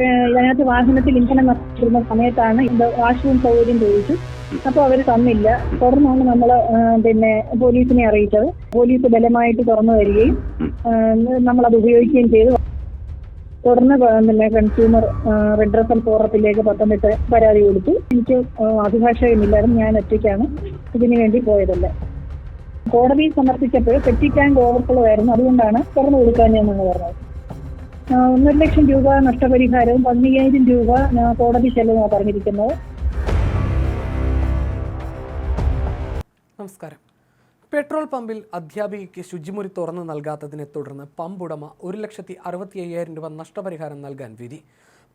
ഇതിനകത്ത് വാഹനത്തിൽ ഇന്ധനം നഷ്ടപ്പെടുന്ന സമയത്താണ് ഇത് വാഷ്റൂം സൗകര്യം ചോദിച്ചു. അപ്പോൾ അവർ തന്നില്ല. തുടർന്നാണ് നമ്മൾ പിന്നെ പോലീസിനെ അറിയിച്ചത്. പോലീസ് ബലമായിട്ട് തുറന്നു വരികയും നമ്മളത് ഉപയോഗിക്കുകയും ചെയ്തു. തുടർന്ന് പിന്നെ കൺസ്യൂമർ റെഡ്രസൽ ഫോറത്തിലേക്ക് പത്തനംതിട്ട പരാതി കൊടുത്തു. എനിക്ക് അഭിഭാഷകമില്ലായിരുന്നു ഞാൻ ഒറ്റയ്ക്കാണ് ഇതിനു വേണ്ടി പോയതല്ല. കോടതിയിൽ സമർപ്പിച്ചപ്പോൾ പെറ്റി ടാങ്ക് ഓവർഫ്ലോ ആയിരുന്നു. അതുകൊണ്ടാണ് തുറന്നു കൊടുക്കാൻ ഞാൻ പറഞ്ഞത്. ഒന്നര ലക്ഷം രൂപ നഷ്ടപരിഹാരവും പതിനയ്യായിരം രൂപ കോടതി ചെലവാണ് പറഞ്ഞിരിക്കുന്നത്. നമസ്കാരം. പെട്രോൾ പമ്പിൽ അധ്യാപികയ്ക്ക് ശുചിമുറി തുറന്നു നൽകാത്തതിനെ തുടർന്ന് പമ്പ് ഉടമ ഒരു ലക്ഷത്തി അറുപത്തി അയ്യായിരം രൂപ നഷ്ടപരിഹാരം നൽകാൻ വിധി.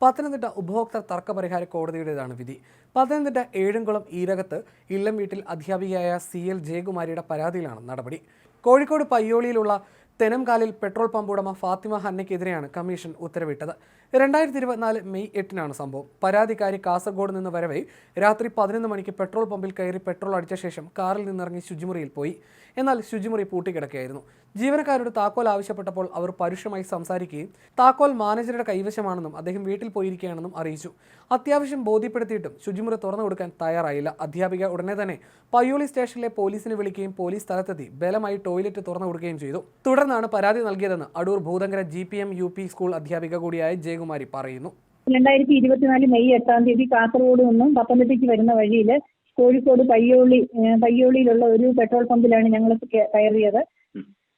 പത്തനംതിട്ട ഉപഭോക്തൃ തർക്കപരിഹാര കോടതിയുടേതാണ് വിധി. പത്തനംതിട്ട ഏഴംകുളം ഈരകത്ത് ഇല്ലം വീട്ടിൽ അധ്യാപികയായ സി എൽ ജയകുമാരിയുടെ പരാതിയിലാണ് നടപടി. കോഴിക്കോട് പയ്യോളിയിലുള്ള തെനംകാലിൽ പെട്രോൾ പമ്പ് ഉടമ ഫാത്തിമ ഹന്നയ്ക്കെതിരെയാണ് കമ്മീഷൻ ഉത്തരവിട്ടത്. രണ്ടായിരത്തി ഇരുപത്തിനാല് മെയ് എട്ടിനാണ് സംഭവം. പരാതിക്കാരി കാസർഗോഡ് നിന്ന് വരവേ രാത്രി പതിനൊന്ന് മണിക്ക് പെട്രോൾ പമ്പിൽ കയറി പെട്രോൾ അടിച്ച ശേഷം കാറിൽ നിന്നിറങ്ങി ശുചിമുറിയിൽ പോയി. എന്നാൽ ശുചിമുറി പൂട്ടിക്കിടക്കുകയായിരുന്നു. ജീവനക്കാരോട് താക്കോൽ ആവശ്യപ്പെട്ടപ്പോൾ അവർ പരുഷമായി സംസാരിക്കുകയും താക്കോൽ മാനേജറുടെ കൈവശമാണെന്നും അദ്ദേഹം വീട്ടിൽ പോയിരിക്കുകയാണെന്നും അറിയിച്ചു. അത്യാവശ്യം ബോധ്യപ്പെടുത്തിയിട്ടും ശുചിമുറി തുറന്നു കൊടുക്കാൻ തയ്യാറായില്ല. അധ്യാപിക ഉടനെ തന്നെ പയ്യോളി സ്റ്റേഷനിലെ പോലീസിനെ വിളിക്കുകയും പോലീസ് സ്ഥലത്തെത്തി ബലമായി ടോയ്ലറ്റ് തുറന്നു കൊടുക്കുകയും ചെയ്തു. തുടർന്നാണ് പരാതി നൽകിയതെന്ന് Adoor Bhoothankara G P M U P school അധ്യാപിക കൂടിയായ ജയകുമാരി പറയുന്നു. രണ്ടായിരത്തി ഇരുപത്തിനാല് മെയ് എട്ടാം തീയതി കാസർഗോഡ് നിന്നും പത്തനംതിട്ടയ്ക്ക് വരുന്ന വഴിയിൽ കോഴിക്കോട് പയ്യോളി പയ്യോളിയിലുള്ള ഒരു പെട്രോൾ പമ്പിലാണ് ഞങ്ങൾ കയറിയത്.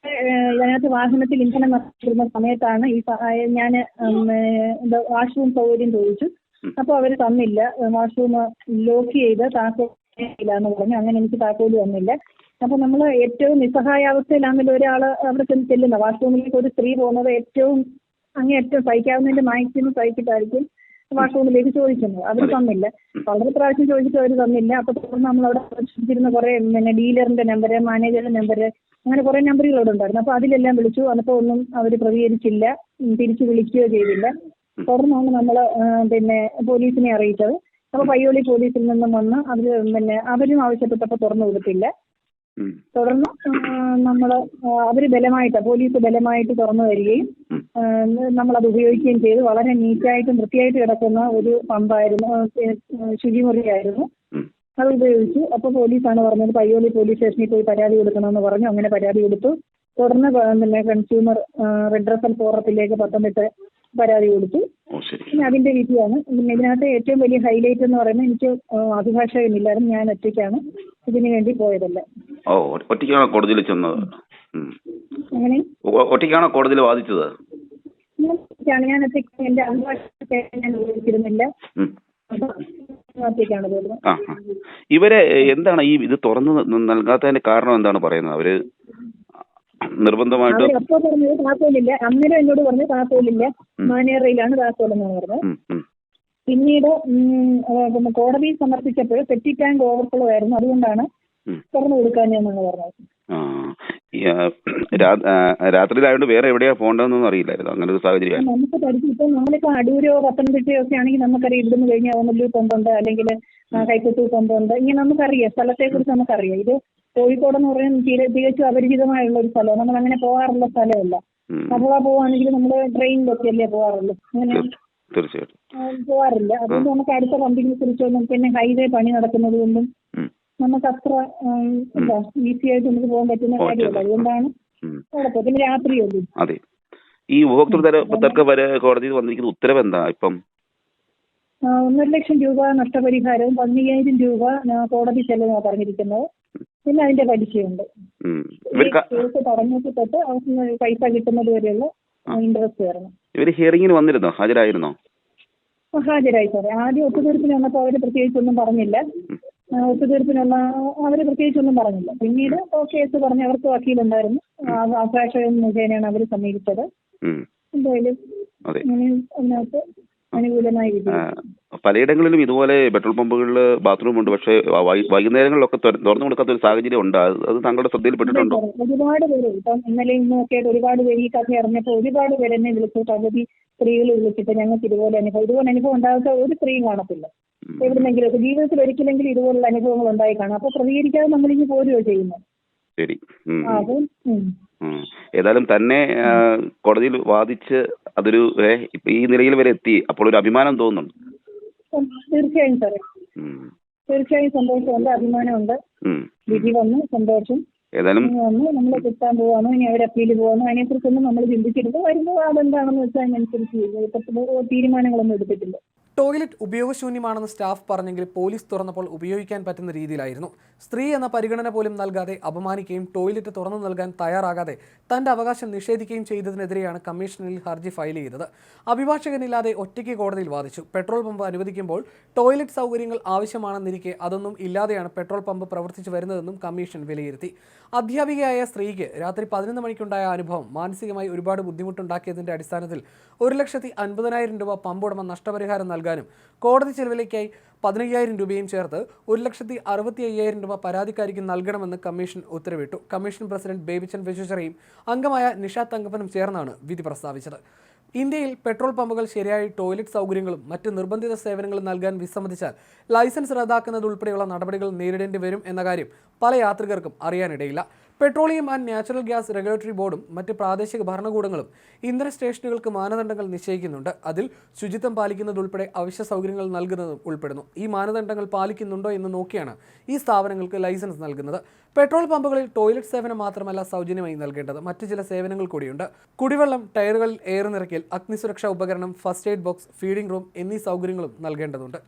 അതിനകത്ത് ഇതിനകത്ത് വാഹനത്തിൽ ഇന്ധനം നഷ്ടപ്പെടുന്ന സമയത്താണ് ഈ ഞാൻ വാഷ്റൂം സൗകര്യം ചോദിച്ചു. അപ്പോൾ അവർ തന്നില്ല. വാഷ്റൂം ലോക്ക് ചെയ്ത് എന്ന് പറഞ്ഞു. അങ്ങനെ എനിക്ക് താക്കോൽ തന്നില്ല. അപ്പൊ നമ്മൾ ഏറ്റവും നിസ്സഹായാവസ്ഥയിലാണെങ്കിൽ ഒരാൾ അവിടെ ചെന്ന് ചെല്ലുന്ന വാഷ്റൂമിലേക്ക് ഒരു സ്ത്രീ പോകുന്നത് ഏറ്റവും അങ്ങേയറ്റം സഹിക്കാവുന്നതിന്റെ മാക്സിമം സഹിച്ചിട്ടായിരിക്കും വാഷ്റൂമിലേക്ക് ചോദിക്കുന്നത്. അവർ തന്നില്ല. വളരെ പ്രാവശ്യം ചോദിച്ചിട്ട് അവർ തന്നില്ല. അപ്പൊ തുടർന്ന് നമ്മൾ അവിടെ ശ്രദ്ധിച്ചിരുന്ന കുറെ പിന്നെ ഡീലറിന്റെ നമ്പര് മാനേജറുടെ നമ്പര് അങ്ങനെ കുറെ നമ്പറുകൾ അവിടെ ഉണ്ടായിരുന്നു. അപ്പൊ അതിലെല്ലാം വിളിച്ചു. അപ്പോൾ ഒന്നും അവർ പ്രതികരിച്ചില്ല. തിരിച്ച് വിളിക്കുകയോ ചെയ്തില്ല. തുടർന്നാണ് നമ്മൾ പിന്നെ പോലീസിനെ അറിയിച്ചത്. അപ്പൊ പയ്യോളി പോലീസിൽ നിന്നും വന്ന് അവർ പിന്നെ അവരും ആവശ്യപ്പെട്ടപ്പോൾ തുറന്നു കൊടുത്തില്ല. തുടർന്ന് നമ്മൾ അവർ ബലമായിട്ട് പോലീസ് ബലമായിട്ട് തുറന്നു തരികയും നമ്മൾ നമ്മളത് ഉപയോഗിക്കുകയും ചെയ്തു. വളരെ നീറ്റായിട്ടും വൃത്തിയായിട്ട് കിടക്കുന്ന ഒരു പമ്പായിരുന്നു ശുചിമുറിയായിരുന്നു. അത് ഉപയോഗിച്ചു. അപ്പോൾ പോലീസാണ് പറഞ്ഞത് പയ്യോളി പോലീസ് സ്റ്റേഷനിൽ പോയി പരാതി കൊടുക്കണമെന്ന് പറഞ്ഞു. അങ്ങനെ പരാതി കൊടുത്തു. തുടർന്ന് പിന്നെ കൺസ്യൂമർ റെഡ്രസൽ ഫോറത്തിലേക്ക് പത്തനംതിട്ട പരാതി കൊടുത്തു. ശരി. അതിന്റെ വിധിയാണ്. പിന്നെ ഇതിനകത്ത് ഏറ്റവും വലിയ ഹൈലൈറ്റ് എന്ന് പറയുന്നത് എനിക്ക് അഭിഭാഷകനില്ലായിരുന്നു. ഞാൻ ഒറ്റയ്ക്കാണ്. ഇതിനു വേണ്ടി പോയതല്ല. ഓ ഒറ്റയ്ക്കാണോ കോടതിയിൽ ചെന്നത്? അങ്ങനെ ഒറ്റയ്ക്കാണോ കോടതിയിൽ വാദിച്ചത്? ഞാൻ ഒറ്റയ്ക്ക് എന്റെ അഭിഭാഷകത്തെ ഞാൻ ഉപയോഗിച്ചിരുന്നില്ല. ഇവരെ എന്താണ് ഈ ഇത് തുറന്നു നൽകാത്തതിന്റെ കാരണം എന്താണ് പറയുന്നത്? അവർ നിർബന്ധമായിട്ട് എപ്പോ പറഞ്ഞത് താക്കോലില്ല. അന്നേരം എന്നോട് പറഞ്ഞു താക്കോലില്ല. മാനേറയിലാണ് താക്കോൽ എന്നാണ് പറഞ്ഞത്. പിന്നീട് കോടതി സമർപ്പിച്ചപ്പോൾ പെറ്റി ടാങ്ക് ഓവർഫ്ലോ ആയിരുന്നു. അതുകൊണ്ടാണ്. തുറന്നു കൊടുക്കാൻ ഞാൻ പറഞ്ഞത്. രാത്രിയിലായതുകൊണ്ട് വേറെ എവിടെയാ പോകേണ്ടതെന്നൊന്നും അറിയില്ലായിരുന്നു. അങ്ങനെ ഒരു സാഹചര്യം നമുക്ക് പഠിച്ചു ഇപ്പൊ നമ്മളിപ്പോ അടൂരോ പത്തനംതിട്ടയോ ഒക്കെ ആണെങ്കിൽ നമുക്കറിയാം ഇവിടുന്ന് കഴിഞ്ഞാൽ ഓമല്ലൂർ പമ്പുണ്ട് അല്ലെങ്കിൽ കൈപ്പത്തൂർ പമ്പുണ്ട് ഇങ്ങനെ നമുക്കറിയാം. സ്ഥലത്തെ കുറിച്ച് നമുക്കറിയാം. ഇത് കോഴിക്കോട് എന്ന് പറയുന്നത് തീരെ- തികച്ചും അപരിചിതമായുള്ള ഒരു സ്ഥലമാണ്. നമ്മൾ അങ്ങനെ പോകാറുള്ള സ്ഥലമല്ല. അഥവാ പോവാണെങ്കിൽ നമ്മൾ ട്രെയിനിലൊക്കെ അല്ലേ പോകാറുള്ളൂ. അങ്ങനെ തീർച്ചയായിട്ടും. പോകാറില്ല. അതുകൊണ്ട് നമുക്ക് അടുത്ത പമ്പിനെ കുറിച്ചൊന്നും പിന്നെ ഹൈവേ പണി നടക്കുന്നത് കൊണ്ടും. നമുക്ക് അത്ര ഈസി ആയിട്ട് നമുക്ക് പോകാൻ പറ്റുന്ന കാര്യമല്ല. അതുകൊണ്ടാണ് പിന്നെ രാത്രിയല്ലേ അതെ. ഈ ഉപഭോക്തൃ തർക്ക കോടതിയിൽ വന്നിരിക്കുന്ന ഉത്തരവ് എന്താ ഇപ്പം? ഒന്നര ലക്ഷം രൂപ നഷ്ടപരിഹാരവും പതിനയ്യായിരം രൂപ കോടതി ചെലവാണ് പറഞ്ഞിരിക്കുന്നത്. പിന്നെ അതിന്റെ പലിശയുണ്ട്. കേസ് തുടങ്ങിയിട്ട് തൊട്ട് അവർക്ക് പൈസ കിട്ടുന്നത് വരെയുള്ള ഇൻട്രസ്റ്റ് വരണം ഇവർ ഹിയറിംഗിന് വന്നിരുന്നോ? ഹാജരായിരുന്നോ? ഹാജരായി സാറേ. ആദ്യം ഒത്തുതീർപ്പിന് വന്നപ്പോൾ പ്രത്യേകിച്ച് പ്രത്യേകിച്ചൊന്നും പറഞ്ഞില്ല. ഒത്തുതീർപ്പിന് വന്ന അവർ പ്രത്യേകിച്ച് പ്രത്യേകിച്ചൊന്നും പറഞ്ഞില്ല. പിന്നീട് കേസ് പറഞ്ഞ് അവർക്ക് വക്കീലുണ്ടായിരുന്നു. അഭിഭാഷകൻ മുഖേനയാണ് അവർ സമീപിച്ചത്. എന്തായാലും അതിനകത്ത് അനുകൂലമായി വിജയിച്ചു പലയിടങ്ങളിലും ഇതുപോലെ പെട്രോൾ പമ്പുകളിൽ ബാത്റൂം ഉണ്ട്. പക്ഷേ വൈ- വൈകുന്നേരങ്ങളിലൊക്കെ തുറ- തുറന്നു കൊടുക്കാത്ത ഒരു സാഹചര്യം ഉണ്ട്. അത് അത് താങ്കളുടെ ശ്രദ്ധയിൽപ്പെട്ടിട്ടുണ്ടോ ഒരുപാട് പേര് ഇപ്പം ഇന്നലെ ഇന്നും ഒക്കെ ആയിട്ട് ഒരുപാട് പേര് ഈ കഥ അറിഞ്ഞപ്പോൾ ഒരുപാട് പേര് എന്നെ വിളിച്ചു. പകുതി സ്ത്രീകൾ വിളിച്ചിട്ട് ഞങ്ങൾക്ക് ഇതുപോലെ അനുഭവം ഇതുപോലെ അനുഭവം ഉണ്ടാകാത്ത ഒരു സ്ത്രീയും കാണത്തില്ല. എവിടെന്നെങ്കിലും ഒക്കെ ജീവിതത്തിൽ ഒരിക്കലെങ്കിലും ഇതുപോലുള്ള അനുഭവങ്ങൾ ഉണ്ടായി കാണും. അപ്പൊ പ്രതികരിക്കാതെ നമ്മളിങ്ങ് പോരുകയോ ചെയ്യുന്നു. ശരി. ഉം. ആ, അപ്പം ഉം. ഉം. ഏതായാലും തന്നെ ആ, കോടതിയിൽ വാദിച്ച് അതൊരു ഏ, ഇപ്പൊ ഈ നിലയിൽ വരെ എത്തി. അപ്പോൾ ഒരു അഭിമാനം തോന്നുന്നുണ്ട്. തീർച്ചയായും സാറേ. തീർച്ചയായും സന്തോഷമുണ്ട് അഭിമാനമുണ്ട്. വിധി വന്നു. സന്തോഷം. ഏതായാലും നമ്മൾ കിട്ടാൻ പോവാണോ? ഇനി അവർ അപ്പീൽ പോവാണോ? അതിനെക്കുറിച്ചൊന്നും നമ്മൾ ചിന്തിച്ചിട്ടില്ല വരുമ്പോൾ അതെന്താണെന്ന് വെച്ചാൽ അതിനനുസരിച്ച് തീരുമാനങ്ങളൊന്നും എടുത്തിട്ടില്ല. ടോയ്ലറ്റ് ഉപയോഗശൂന്യമാണെന്ന് സ്റ്റാഫ് പറഞ്ഞെങ്കിൽ പോലീസ് തുറന്നപ്പോൾ ഉപയോഗിക്കാൻ പറ്റുന്ന രീതിയിലായിരുന്നു. സ്ത്രീ എന്ന പരിഗണന പോലും നൽകാതെ അപമാനിക്കുകയും ടോയ്ലറ്റ് തുറന്നു നൽകാൻ തയ്യാറാകാതെ തന്റെ അവകാശം നിഷേധിക്കുകയും ചെയ്തതിനെതിരെയാണ് കമ്മീഷനിൽ ഹർജി ഫയൽ ചെയ്തത്. അഭിഭാഷകനില്ലാതെ ഒറ്റയ്ക്ക് കോടതിയിൽ വാദിച്ചു. പെട്രോൾ പമ്പ് അനുവദിക്കുമ്പോൾ ടോയ്ലറ്റ് സൗകര്യങ്ങൾ ആവശ്യമാണെന്നിരിക്കെ അതൊന്നും ഇല്ലാതെയാണ് പെട്രോൾ പമ്പ് പ്രവർത്തിച്ചു വരുന്നതെന്നും കമ്മീഷൻ വിലയിരുത്തി. അധ്യാപികയായ സ്ത്രീക്ക് രാത്രി പതിനൊന്ന് മണിക്കുണ്ടായ അനുഭവം മാനസികമായി ഒരുപാട് ബുദ്ധിമുട്ടുണ്ടാക്കിയതിന്റെ അടിസ്ഥാനത്തിൽ ഒരു ലക്ഷത്തി അൻപതിനായിരം രൂപ പമ്പുടമ നഷ്ടപരിഹാരം നൽകാനും കോടതി ചെലവിലേക്കായി പതിനയ്യായിരം രൂപയും ചേർത്ത് ഒരു ലക്ഷത്തി അറുപത്തി അയ്യായിരം രൂപ പരാതിക്കാരിക്ക് നൽകണമെന്ന് കമ്മീഷൻ ഉത്തരവിട്ടു. കമ്മീഷൻ പ്രസിഡന്റ് ബേബിച്ചൻ വിശ്വചറയും അംഗമായ നിഷാ തങ്കപ്പനും ചേർന്നാണ് വിധി പ്രസ്താവിച്ചത്. ഇന്ത്യയിൽ പെട്രോൾ പമ്പുകൾ ശരിയായി ടോയ്ലറ്റ് സൗകര്യങ്ങളും മറ്റ് നിർബന്ധിത സേവനങ്ങളും നൽകാൻ വിസമ്മതിച്ചാൽ ലൈസൻസ് റദ്ദാക്കുന്നത് ഉൾപ്പെടെയുള്ള നടപടികൾ നേരിടേണ്ടി വരും എന്ന കാര്യം പല യാത്രികർക്കും അറിയാനിടയില്ല. Petroleum and natural gas regulatory ബോർഡും മറ്റ് പ്രാദേശിക ഭരണകൂടങ്ങളും ഇന്ധന സ്റ്റേഷനുകൾക്ക് മാനദണ്ഡങ്ങൾ നിശ്ചയിക്കുന്നുണ്ട്. അതിൽ ശുചിത്വം പാലിക്കുന്നതുൾപ്പെടെ അവശ്യ സൗകര്യങ്ങൾ നൽകുന്നതും ഉൾപ്പെടുന്നു. ഈ മാനദണ്ഡങ്ങൾ പാലിക്കുന്നുണ്ടോ എന്ന് നോക്കിയാണ് ഈ സ്ഥാപനങ്ങൾക്ക് ലൈസൻസ് നൽകുന്നത്. പെട്രോൾ പമ്പുകളിൽ ടോയ്ലറ്റ് സേവനം മാത്രമല്ല സൗജന്യമായി നൽകേണ്ടത്. മറ്റ് ചില സേവനങ്ങൾ കൂടിയുണ്ട്. കുടിവെള്ളം ടയറുകളിൽ എയർ നിറയ്ക്കൽ അഗ്നിസുരക്ഷാ ഉപകരണം first aid box feeding room എന്നീ സൗകര്യങ്ങളും നൽകേണ്ടതുണ്ട്.